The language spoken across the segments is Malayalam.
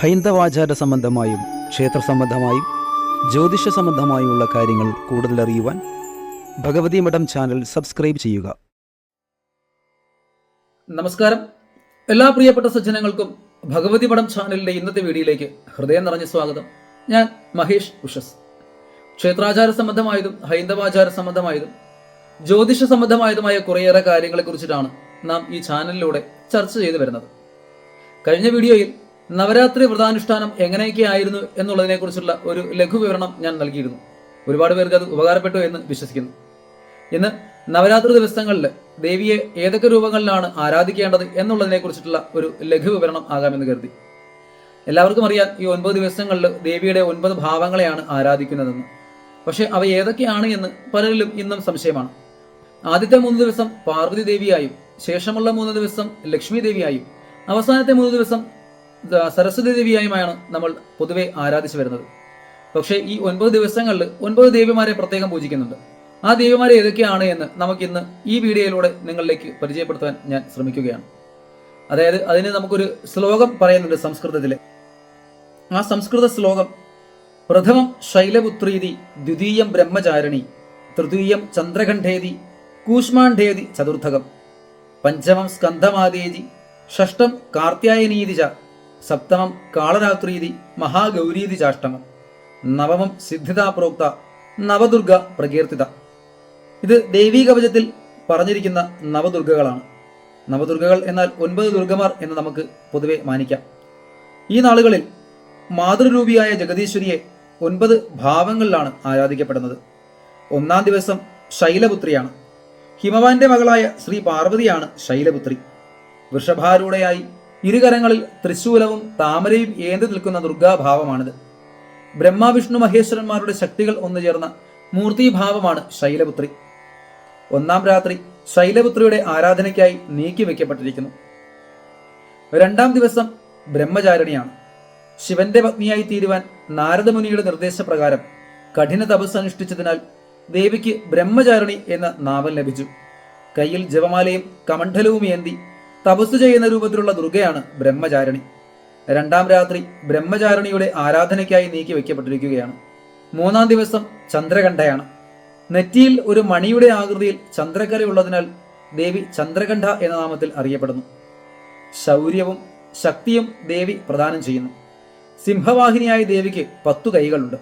ഹൈന്ദവാചാര സംബന്ധമായും ക്ഷേത്ര സംബന്ധമായും ജ്യോതിഷ സംബന്ധമായുമുള്ള കാര്യങ്ങൾ കൂടുതൽ അറിയുവാൻ ഭഗവതി മഠം ചാനൽ സബ്സ്ക്രൈബ് ചെയ്യുക. നമസ്കാരം. എല്ലാ പ്രിയപ്പെട്ട സജ്ജനങ്ങൾക്കും ഭഗവതി മഠം ചാനലിന്റെ ഇന്നത്തെ വീഡിയോയിലേക്ക് ഹൃദയം നിറഞ്ഞ സ്വാഗതം. ഞാൻ മഹേഷ് ഉഷസ്. ക്ഷേത്രാചാര സംബന്ധമായതും ഹൈന്ദവാചാര സംബന്ധമായതും ജ്യോതിഷ സംബന്ധമായതുമായ കുറേയേറെ കാര്യങ്ങളെ കുറിച്ചിട്ടാണ് നാം ഈ ചാനലിലൂടെ ചർച്ച ചെയ്തു വരുന്നത്. കഴിഞ്ഞ വീഡിയോയിൽ നവരാത്രി വ്രതാനുഷ്ഠാനം എങ്ങനെയൊക്കെ ആയിരുന്നു എന്നുള്ളതിനെ കുറിച്ചുള്ള ഒരു ലഘു വിവരണം ഞാൻ നൽകിയിരുന്നു. ഒരുപാട് പേർക്ക് അത് ഉപകാരപ്പെട്ടു എന്ന് വിശ്വസിക്കുന്നു. ഇന്ന് നവരാത്രി ദിവസങ്ങളിൽ ദേവിയെ ഏതൊക്കെ രൂപങ്ങളിലാണ് ആരാധിക്കേണ്ടത് എന്നുള്ളതിനെ കുറിച്ചിട്ടുള്ള ഒരു ലഘു വിവരണം ആകാമെന്ന് കരുതി. എല്ലാവർക്കും അറിയാം ഈ ഒൻപത് ദിവസങ്ങളിൽ ദേവിയുടെ ഒൻപത് ഭാവങ്ങളെയാണ് ആരാധിക്കുന്നതെന്ന്. പക്ഷേ അവ ഏതൊക്കെയാണ് എന്ന് പലരിലും ഇന്നും സംശയമാണ്. ആദ്യത്തെ മൂന്ന് ദിവസം പാർവതി ദേവിയായും ശേഷമുള്ള മൂന്ന് ദിവസം ലക്ഷ്മി ദേവിയായും അവസാനത്തെ മൂന്ന് ദിവസം സരസ്വതി ദേവിയായുമാണ് നമ്മൾ പൊതുവെ ആരാധിച്ചു വരുന്നത്. പക്ഷേ ഈ ഒൻപത് ദിവസങ്ങളിൽ ഒൻപത് ദേവിമാരെ പ്രത്യേകം പൂജിക്കുന്നുണ്ട്. ആ ദേവിമാരെ ഏതൊക്കെയാണ് എന്ന് നമുക്കിന്ന് ഈ വീഡിയോയിലൂടെ നിങ്ങളിലേക്ക് പരിചയപ്പെടുത്താൻ ഞാൻ ശ്രമിക്കുകയാണ്. അതായത് അതിന് നമുക്കൊരു ശ്ലോകം പറയുന്നുണ്ട് സംസ്കൃതത്തിലെ. ആ സംസ്കൃത ശ്ലോകം പ്രഥമം ശൈലപുത്രീതി ദ്വിതീയം ബ്രഹ്മചാരിണി തൃതീയം ചന്ദ്രഖണ്ഡേതി കൂഷ്മാണ്ഡേതി ചതുർത്ഥകം പഞ്ചമം സ്കന്ധമാദേജി ഷഷ്ടം കാർത്യായനീതി ച സപ്തമം കാളരാത്രീതി മഹാഗൗരീതി ചാഷ്ടമം. നവമം സിദ്ധിതാ പ്രോക്ത നവദുർഗ പ്രകീർത്തിത. ഇത് ദേവീ കവചത്തിൽ പറഞ്ഞിരിക്കുന്ന നവദുർഗകളാണ്. നവദുർഗകൾ എന്നാൽ ഒൻപത് ദുർഗമാർ എന്ന് നമുക്ക് പൊതുവെ മാനിക്കാം. ഈ നാളുകളിൽ മാതൃരൂപിയായ ജഗദീശ്വരിയെ ഒൻപത് ഭാവങ്ങളിലാണ് ആരാധിക്കപ്പെടുന്നത്. ഒന്നാം ദിവസം ശൈലപുത്രിയാണ്. ഹിമവാന്റെ മകളായ ശ്രീ പാർവതിയാണ് ശൈലപുത്രി. വൃഷഭാരൂഢയായി ഇരുകരങ്ങളിൽ തൃശൂലവും താമരയും ഏന്തി നിൽക്കുന്ന ദുർഗാഭാവമാണിത്. ബ്രഹ്മവിഷ്ണു മഹേശ്വരന്മാരുടെ ശക്തികൾ ഒന്നു ചേർന്ന മൂർത്തിഭാവമാണ് ശൈലപുത്രി. ഒന്നാം രാത്രി ശൈലപുത്രിയുടെ ആരാധനയ്ക്കായി നീക്കി വെക്കപ്പെട്ടിരിക്കുന്നു രണ്ടാം ദിവസം ബ്രഹ്മചാരിണിയാണ്. ശിവന്റെ പത്നിയായി തീരുവാൻ നാരദമുനിയുടെ നിർദ്ദേശപ്രകാരം കഠിന തപസ് അനുഷ്ഠിച്ചതിനാൽ ദേവിക്ക് ബ്രഹ്മചാരിണി എന്ന നാമം ലഭിച്ചു. കയ്യിൽ ജപമാലയും കമണ്ഡലവും ഏന്തി തപസ് ചെയ്യുന്ന രൂപത്തിലുള്ള ദുർഗയാണ് ബ്രഹ്മചാരിണി. രണ്ടാം രാത്രി ബ്രഹ്മചാരിണിയുടെ ആരാധനയ്ക്കായി നീക്കി വയ്ക്കപ്പെട്ടിരിക്കുകയാണ്. മൂന്നാം ദിവസം ചന്ദ്രകണ്ഠയാണ്. നെറ്റിയിൽ ഒരു മണിയുടെ ആകൃതിയിൽ ചന്ദ്രക്കലയുള്ളതിനാൽ ദേവി ചന്ദ്രകണ്ഠ എന്ന നാമത്തിൽ അറിയപ്പെടുന്നു. ശൗര്യവും ശക്തിയും ദേവി പ്രദാനം ചെയ്യുന്നു. സിംഹവാഹിനിയായ ദേവിക്ക് പത്തു കൈകളുണ്ട്.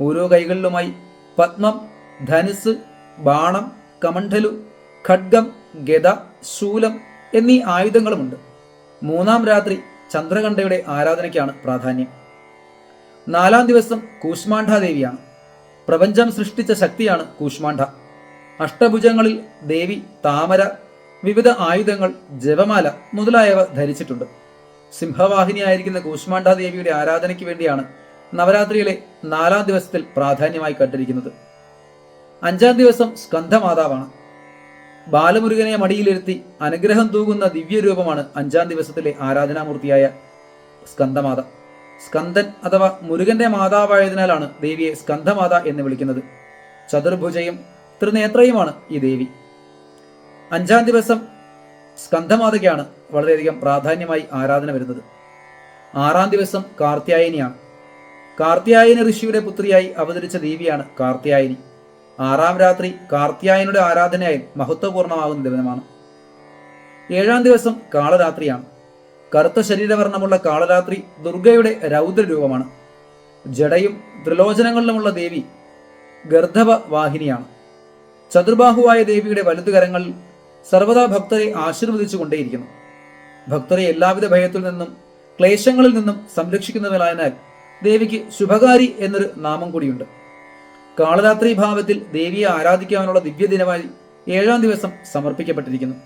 ഓരോ കൈകളിലുമായി പത്മം ധനുസ് ബാണം കമണ്ഡലു ഖഡ്ഗം ഗദ ശൂലം എന്നീ ആയുധങ്ങളുമുണ്ട്. മൂന്നാം രാത്രി ചന്ദ്രകണ്ഠയുടെ ആരാധനയ്ക്കാണ് പ്രാധാന്യം. നാലാം ദിവസം കൂഷ്മാണ്ഡാദേവിയാണ് പ്രപഞ്ചം സൃഷ്ടിച്ച ശക്തിയാണ് കൂഷ്മാണ്ഡ അഷ്ടഭുജങ്ങളിൽ ദേവി താമര വിവിധ ആയുധങ്ങൾ ജപമാല മുതലായവ ധരിച്ചിട്ടുണ്ട്. സിംഹവാഹിനിയായിരിക്കുന്ന കൂഷ്മാണ്ഡ ദേവിയുടെ ആരാധനയ്ക്ക് വേണ്ടിയാണ് നവരാത്രിയിലെ നാലാം ദിവസത്തിൽ പ്രാധാന്യമായി കണ്ടിരിക്കുന്നത്. അഞ്ചാം ദിവസം സ്കന്ധമാതാവാണ്. ബാലമുരുകനെ മടിയിലിരുത്തി അനുഗ്രഹം തൂകുന്ന ദിവ്യരൂപമാണ് അഞ്ചാം ദിവസത്തിലെ ആരാധനാമൂർത്തിയായ സ്കന്ധമാത. സ്കന്ദൻ അഥവാ മുരുകന്റെ മാതാവായതിനാലാണ് ദേവിയെ സ്കന്ധമാത എന്ന് വിളിക്കുന്നത്. ചതുർഭുജയും ത്രിനേത്രയുമാണ് ഈ ദേവി. അഞ്ചാം ദിവസം സ്കന്ധമാതയ്ക്കാണ് വളരെയധികം പ്രാധാന്യമായി ആരാധന വരുന്നത്. ആറാം ദിവസം കാർത്യായനിയാണ്. കാർത്യായനി ഋഷിയുടെ പുത്രിയായി അവതരിച്ച ദേവിയാണ് കാർത്യായനി. ആറാം രാത്രി കാർത്യായനുടെ ആരാധനയായി മഹത്വപൂർണമാകുന്ന ദിവസമാണ് ഏഴാം ദിവസം കാളരാത്രിയാണ്. കറുത്ത ശരീരവർണമുള്ള കാളരാത്രി ദുർഗയുടെ രൗദ്രരൂപമാണ്. ജടയും ത്രിലോചനങ്ങളിലുമുള്ള ദേവി ഗർദ്ധവ വാഹിനിയാണ് ചതുർബാഹുവായ ദേവിയുടെ വലതുകരങ്ങളിൽ സർവദാ ഭക്തരെ ആശീർവദിച്ചു കൊണ്ടേയിരിക്കുന്നു. ഭക്തരെ എല്ലാവിധ ഭയത്തിൽ നിന്നും ക്ലേശങ്ങളിൽ നിന്നും സംരക്ഷിക്കുന്നവരായതിനാൽ ദേവിക്ക് ശുഭകാരി എന്നൊരു നാമം കൂടിയുണ്ട്. കാളരാത്രി ഭാവത്തിൽ ദേവിയെ ആരാധിക്കാനുള്ള ദിവ്യ ദിവ്യദിനമായി ഏഴാം ദിവസം സമർപ്പിക്കപ്പെട്ടിരിക്കുന്നു.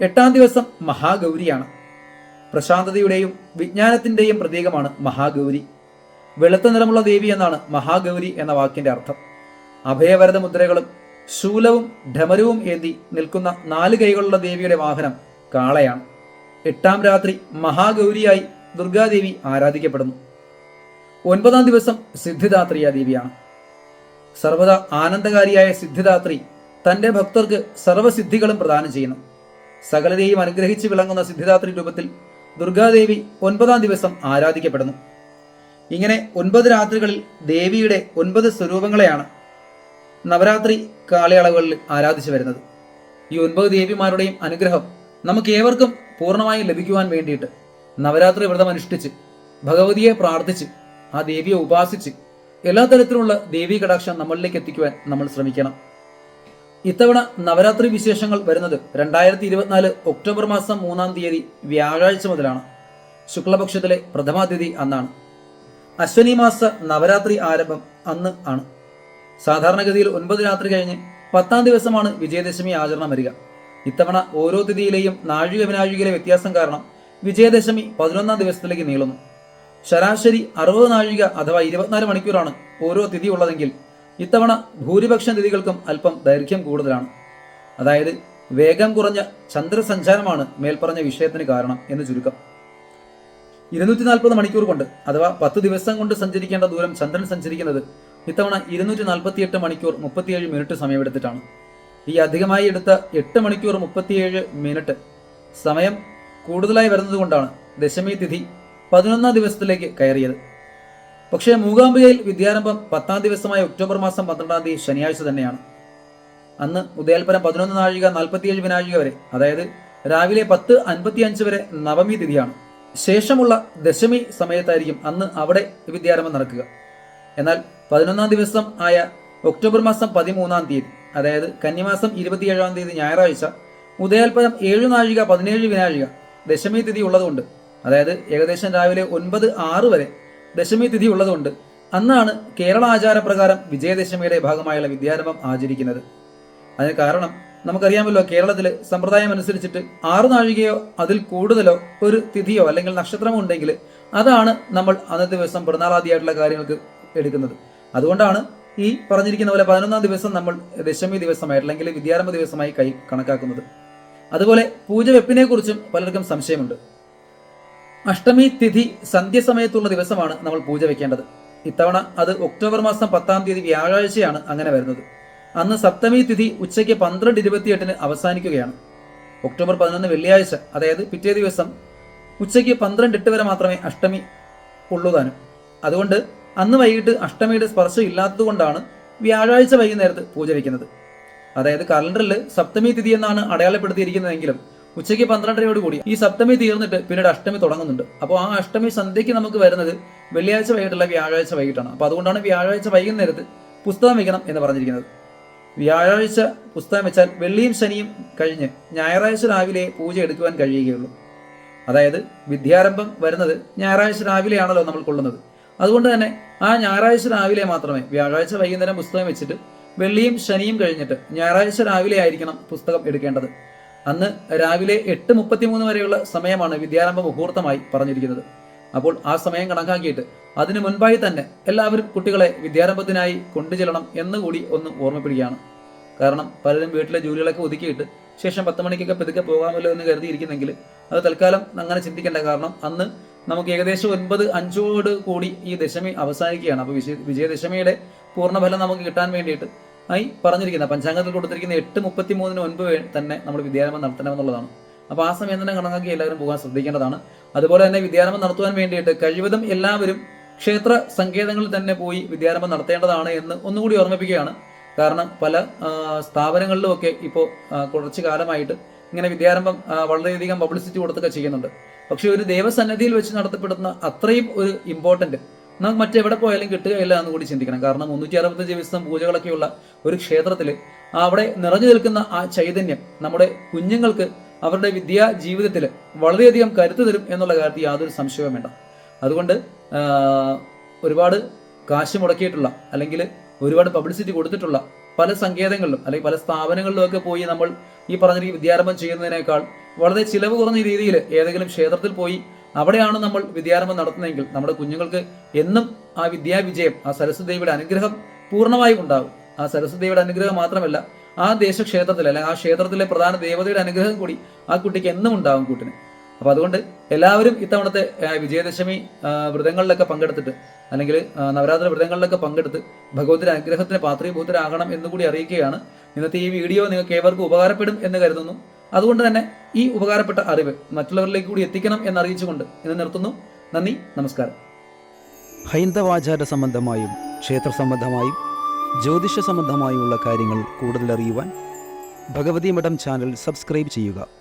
എട്ടാം ദിവസം മഹാഗൗരിയാണ്. പ്രശാന്തതയുടെയും വിജ്ഞാനത്തിന്റെയും പ്രതീകമാണ് മഹാഗൗരി. വെളുത്ത നിറമുള്ള ദേവി എന്നാണ് മഹാഗൗരി എന്ന വാക്കിന്റെ അർത്ഥം. അഭയവരത മുദ്രകളും ശൂലവും ഢമരവും ഏന്തി നിൽക്കുന്ന നാല് കൈകളുള്ള ദേവിയുടെ വാഹനം കാളയാണ്. എട്ടാം രാത്രി മഹാഗൗരിയായി ദുർഗാദേവി ആരാധിക്കപ്പെടുന്നു. ഒൻപതാം ദിവസം സിദ്ധിദാത്രിയ ദേവിയാണ് സർവദാ ആനന്ദകാരിയായ സിദ്ധിദാത്രി തന്റെ ഭക്തർക്ക് സർവസിദ്ധികളും പ്രദാനം ചെയ്യുന്നു. സകലരെയും അനുഗ്രഹിച്ച് വിളങ്ങുന്ന സിദ്ധിദാത്രി രൂപത്തിൽ ദുർഗാദേവി ഒൻപതാം ദിവസം ആരാധിക്കപ്പെടുന്നു. ഇങ്ങനെ ഒൻപത് രാത്രികളിൽ ദേവിയുടെ ഒൻപത് സ്വരൂപങ്ങളെയാണ് നവരാത്രി കാലയളവുകളിൽ ആരാധിച്ചു വരുന്നത്. ഈ ഒൻപത് ദേവിമാരുടെയും അനുഗ്രഹം നമുക്ക് ഏവർക്കും പൂർണമായും ലഭിക്കുവാൻ വേണ്ടിയിട്ട് നവരാത്രി വ്രതം അനുഷ്ഠിച്ച് ഭഗവതിയെ പ്രാർത്ഥിച്ച് ആ ദേവിയെ ഉപാസിച്ച് എല്ലാ തരത്തിലുള്ള ദേവീ കടാക്ഷം നമ്മളിലേക്ക് എത്തിക്കുവാൻ നമ്മൾ ശ്രമിക്കണം. ഇത്തവണ നവരാത്രി വിശേഷങ്ങൾ വരുന്നത് രണ്ടായിരത്തി ഇരുപത്തിനാല് ഒക്ടോബർ മാസം മൂന്നാം തീയതി വ്യാഴാഴ്ച മുതലാണ്. ശുക്ലപക്ഷത്തിലെ പ്രഥമാതിഥി അന്നാണ്. അശ്വനി മാസ നവരാത്രി ആരംഭം അന്ന് ആണ്. സാധാരണഗതിയിൽ ഒൻപത് രാത്രി കഴിഞ്ഞ് പത്താം ദിവസമാണ് വിജയദശമി ആചരണം വരിക. ഇത്തവണ ഓരോ തിഥിയിലെയും നാഴിക വിനാഴികയിലെ വ്യത്യാസം കാരണം വിജയദശമി പതിനൊന്നാം ദിവസത്തിലേക്ക് നീളുന്നു. ശരാശരി അറുപത് നാഴിക അഥവാ ഇരുപത്തിനാല് മണിക്കൂറാണ് ഓരോ തിഥി ഉള്ളതെങ്കിൽ ഇത്തവണ ഭൂരിപക്ഷം തിഥികൾക്കും അല്പം ദൈർഘ്യം കൂടുതലാണ്. അതായത് വേഗം കുറഞ്ഞ ചന്ദ്രസഞ്ചാരമാണ് മേൽപ്പറഞ്ഞ വിഷയത്തിന് കാരണം എന്ന് ചുരുക്കം. ഇരുന്നൂറ്റി നാൽപ്പത് മണിക്കൂർ കൊണ്ട് അഥവാ പത്ത് ദിവസം കൊണ്ട് സഞ്ചരിക്കേണ്ട ദൂരം ചന്ദ്രൻ സഞ്ചരിക്കുന്നത് ഇത്തവണ ഇരുന്നൂറ്റി നാൽപ്പത്തിയെട്ട് മണിക്കൂർ മുപ്പത്തിയേഴ് മിനിറ്റ് സമയമെടുത്തിട്ടാണ്. ഈ അധികമായി എടുത്ത എട്ട് മണിക്കൂർ മുപ്പത്തിയേഴ് മിനിറ്റ് സമയം കൂടുതലായി വരുന്നതുകൊണ്ടാണ് ദശമി തിഥി പതിനൊന്നാം ദിവസത്തിലേക്ക് കയറിയത്. പക്ഷേ മൂകാംബികയിൽ വിദ്യാരംഭം പത്താം ദിവസമായ ഒക്ടോബർ മാസം പന്ത്രണ്ടാം തീയതി ശനിയാഴ്ച തന്നെയാണ്. അന്ന് ഉദയൽപരം പതിനൊന്ന് നാഴിക നാൽപ്പത്തിയേഴ് വിനാഴിക വരെ അതായത് രാവിലെ പത്ത് അൻപത്തി അഞ്ച് വരെ നവമി തിഥിയാണ്. ശേഷമുള്ള ദശമി സമയത്തായിരിക്കും അന്ന് അവിടെ വിദ്യാരംഭം നടക്കുക. എന്നാൽ പതിനൊന്നാം ദിവസം ആയ ഒക്ടോബർ മാസം പതിമൂന്നാം തീയതി അതായത് കന്നിമാസം ഇരുപത്തിയേഴാം തീയതി ഞായറാഴ്ച ഉദയാൽപരം ഏഴു നാഴിക പതിനേഴ് വിനാഴിക ദശമി തിഥി ഉള്ളതുകൊണ്ട് അതായത് ഏകദേശം രാവിലെ ഒൻപത് ആറ് വരെ ദശമി തിഥി ഉള്ളതുകൊണ്ട് അന്നാണ് കേരള ആചാരപ്രകാരം വിജയദശമിയുടെ ഭാഗമായുള്ള വിദ്യാരംഭം ആചരിക്കുന്നത്. അതിന് കാരണം നമുക്കറിയാമല്ലോ കേരളത്തിൽ സമ്പ്രദായം അനുസരിച്ചിട്ട് ആറ് നാഴികയോ അതിൽ കൂടുതലോ ഒരു തിഥിയോ അല്ലെങ്കിൽ നക്ഷത്രമോ ഉണ്ടെങ്കിൽ അതാണ് നമ്മൾ അന്നത്തെ ദിവസം പിറന്നാളാദിയായിട്ടുള്ള കാര്യങ്ങൾക്ക് എടുക്കുന്നത്. അതുകൊണ്ടാണ് ഈ പറഞ്ഞിരിക്കുന്ന പോലെ പതിനൊന്നാം ദിവസം നമ്മൾ ദശമി ദിവസമായി അല്ലെങ്കിൽ വിദ്യാരംഭ ദിവസമായി കൈ കണക്കാക്കുന്നത്. അതുപോലെ പൂജ വെപ്പിനെ കുറിച്ചും പലർക്കും സംശയമുണ്ട്. അഷ്ടമി തിഥി സന്ധ്യസമയത്തുള്ള ദിവസമാണ് നമ്മൾ പൂജ വെക്കേണ്ടത്. ഇത്തവണ അത് ഒക്ടോബർ മാസം പത്താം തീയതി വ്യാഴാഴ്ചയാണ് അങ്ങനെ വരുന്നത്. അന്ന് സപ്തമി തിഥി ഉച്ചയ്ക്ക് പന്ത്രണ്ട് ഇരുപത്തിയെട്ടിന് അവസാനിക്കുകയാണ്. ഒക്ടോബർ പതിനൊന്ന് വെള്ളിയാഴ്ച അതായത് പിറ്റേ ദിവസം ഉച്ചയ്ക്ക് പന്ത്രണ്ട് എട്ട് വരെ മാത്രമേ അഷ്ടമി ഉള്ളുതാനും അതുകൊണ്ട് അന്ന് വൈകിട്ട് അഷ്ടമിയുടെ സ്പർശം ഇല്ലാത്തതുകൊണ്ടാണ് വ്യാഴാഴ്ച വൈകുന്നേരത്ത് പൂജ വയ്ക്കുന്നത് അതായത് കലണ്ടറിൽ സപ്തമി തിഥി എന്നാണ് അടയാളപ്പെടുത്തിയിരിക്കുന്നതെങ്കിലും ഉച്ചയ്ക്ക് പന്ത്രണ്ടരയോട് കൂടി. ഈ സപ്തമി തീർന്നിട്ട് പിന്നീട് അഷ്ടമി തുടങ്ങുന്നുണ്ട്. അപ്പോൾ ആ അഷ്ടമി സന്ധ്യയ്ക്ക് നമുക്ക് വരുന്നത് വെള്ളിയാഴ്ച വൈകിട്ടല്ല വ്യാഴാഴ്ച വൈകിട്ടാണ്. അപ്പോൾ അതുകൊണ്ടാണ് വ്യാഴാഴ്ച വൈകുന്നേരത്ത് പുസ്തകം വയ്ക്കണം എന്ന് പറഞ്ഞിരിക്കുന്നത്. വ്യാഴാഴ്ച പുസ്തകം വെച്ചാൽ വെള്ളിയും ശനിയും കഴിഞ്ഞ് ഞായറാഴ്ച രാവിലെ പൂജ എടുക്കുവാൻ കഴിയുകയുള്ളൂ. അതായത് വിദ്യാരംഭം വരുന്നത് ഞായറാഴ്ച രാവിലെയാണല്ലോ നമ്മൾ കൊള്ളുന്നത്. അതുകൊണ്ട് തന്നെ ആ ഞായറാഴ്ച രാവിലെ മാത്രമേ വ്യാഴാഴ്ച വൈകുന്നേരം പുസ്തകം വെച്ചിട്ട് വെള്ളിയും ശനിയും കഴിഞ്ഞിട്ട് ഞായറാഴ്ച രാവിലെ ആയിരിക്കണം പുസ്തകം എടുക്കേണ്ടത്. അന്ന് രാവിലെ എട്ട് മുപ്പത്തിമൂന്ന് വരെയുള്ള സമയമാണ് വിദ്യാരംഭ മുഹൂർത്തമായി പറഞ്ഞിരിക്കുന്നത്. അപ്പോൾ ആ സമയം കണക്കാക്കിയിട്ട് അതിനു മുൻപായി തന്നെ എല്ലാവരും കുട്ടികളെ വിദ്യാരംഭത്തിനായി കൊണ്ടുചെല്ലണം എന്നുകൂടി ഒന്ന് ഓർമ്മപ്പെടുകയാണ് കാരണം പലരും വീട്ടിലെ ജോലികളൊക്കെ ഒതുക്കിയിട്ട് ശേഷം പത്ത് മണിക്കൊക്കെ പതുക്കെ പോകാമല്ലോ എന്ന് കരുതിയിരിക്കുന്നെങ്കിൽ അത് തൽക്കാലം അങ്ങനെ ചിന്തിക്കേണ്ട. കാരണം അന്ന് നമുക്ക് ഏകദേശം ഒൻപത് അഞ്ചോട് കൂടി ഈ ദശമി അവസാനിക്കുകയാണ്. അപ്പോൾ വിജയ വിജയദശമിയുടെ പൂർണഫലം നമുക്ക് കിട്ടാൻ വേണ്ടിയിട്ട് ആയി പറഞ്ഞിരിക്കുന്ന പഞ്ചാംഗത്തിൽ കൊടുത്തിരിക്കുന്ന എട്ട് മുപ്പത്തി മൂന്നിന് മുൻപ് തന്നെ നമ്മൾ വിദ്യാരംഭം നടത്തണമെന്നുള്ളതാണ്. അപ്പോൾ ആ സമയം തന്നെ കണക്കാക്കി എല്ലാവരും പോകാൻ ശ്രദ്ധിക്കേണ്ടതാണ്. അതുപോലെ തന്നെ വിദ്യാരംഭം നടത്തുവാൻ വേണ്ടിയിട്ട് കഴിവതും എല്ലാവരും ക്ഷേത്ര സങ്കേതങ്ങളിൽ തന്നെ പോയി വിദ്യാരംഭം നടത്തേണ്ടതാണ് എന്ന് ഒന്നുകൂടി ഓർമ്മിപ്പിക്കുകയാണ്. കാരണം പല സ്ഥാപനങ്ങളിലും സ്ഥാപനങ്ങളിലുമൊക്കെ ഇപ്പോൾ കുറച്ച് കാലമായിട്ട് ഇങ്ങനെ വിദ്യാരംഭം വളരെയധികം പബ്ലിസിറ്റി കൊടുത്തൊക്കെ ചെയ്യുന്നുണ്ട്. പക്ഷേ ഒരു ദേവസന്നിധിയിൽ വെച്ച് നടത്തപ്പെടുന്ന അത്രയും ഒരു ഇമ്പോർട്ടന്റ് നമുക്ക് മറ്റെവിടെ പോയാലും കിട്ടുകയില്ല എന്ന് കൂടി ചിന്തിക്കണം. കാരണം മുന്നൂറ്റി അറുപത്തഞ്ച് ദിവസം പൂജകളൊക്കെയുള്ള ഒരു ക്ഷേത്രത്തിൽ അവിടെ നിറഞ്ഞു നിൽക്കുന്ന ആ ചൈതന്യം നമ്മുടെ കുഞ്ഞുങ്ങൾക്ക് അവരുടെ വിദ്യാ ജീവിതത്തിൽ വളരെയധികം കരുത്തു തരും എന്നുള്ള കാര്യത്തിൽ യാതൊരു സംശയവും വേണ്ട. അതുകൊണ്ട് ഒരുപാട് കാശ് മുടക്കിയിട്ടുള്ള അല്ലെങ്കിൽ ഒരുപാട് പബ്ലിസിറ്റി കൊടുത്തിട്ടുള്ള പല സങ്കേതങ്ങളിലും അല്ലെങ്കിൽ പല സ്ഥാപനങ്ങളിലും ഒക്കെ പോയി നമ്മൾ ഈ പറഞ്ഞ വിദ്യാരംഭം ചെയ്യുന്നതിനേക്കാൾ വളരെ ചിലവ് കുറഞ്ഞ രീതിയിൽ ഏതെങ്കിലും ക്ഷേത്രത്തിൽ പോയി അവിടെയാണ് നമ്മൾ വിദ്യാരംഭം നടത്തുന്നതെങ്കിൽ നമ്മുടെ കുഞ്ഞുങ്ങൾക്ക് എന്നും ആ വിദ്യാവിജയം ആ സരസ്വതിയുടെ അനുഗ്രഹം പൂർണമായും ഉണ്ടാകും ആ സരസ്വതിയുടെ അനുഗ്രഹം മാത്രമല്ല ആ ദേശക്ഷേത്രത്തിൽ അല്ലെങ്കിൽ ആ ക്ഷേത്രത്തിലെ പ്രധാന ദേവതയുടെ അനുഗ്രഹം കൂടി ആ കുട്ടിക്ക് എന്നും ഉണ്ടാകും കൂട്ടിന്. അപ്പോൾ അതുകൊണ്ട് എല്ലാവരും ഇത്തവണത്തെ വിജയദശമി വ്രതങ്ങളിലൊക്കെ പങ്കെടുത്തിട്ട് അല്ലെങ്കിൽ നവരാത്രി വ്രതങ്ങളിലൊക്കെ പങ്കെടുത്ത് ഭഗവതിയുടെ അനുഗ്രഹത്തിന് പാത്രീഭൂതരാകണം എന്നുകൂടി അറിയിക്കുകയാണ്. ഇന്നത്തെ ഈ വീഡിയോ നിങ്ങൾക്ക് ഏവർക്കും ഉപകാരപ്പെടും എന്ന് കരുതുന്നു. അതുകൊണ്ട് തന്നെ ഈ ഉപകാരപ്പെട്ട അറിവ് മറ്റുള്ളവരിലേക്ക് കൂടി എത്തിക്കണം എന്നറിയിച്ചുകൊണ്ട് ഇന്ന് നിർത്തുന്നു. നന്ദി നമസ്കാരം. ഹൈന്ദവാചാര സംബന്ധമായും ക്ഷേത്ര സംബന്ധമായും ജ്യോതിഷ സംബന്ധമായുമുള്ള കാര്യങ്ങൾ കൂടുതൽ അറിയുവാൻ ഭഗവതി മഠം ചാനൽ സബ്സ്ക്രൈബ് ചെയ്യുക.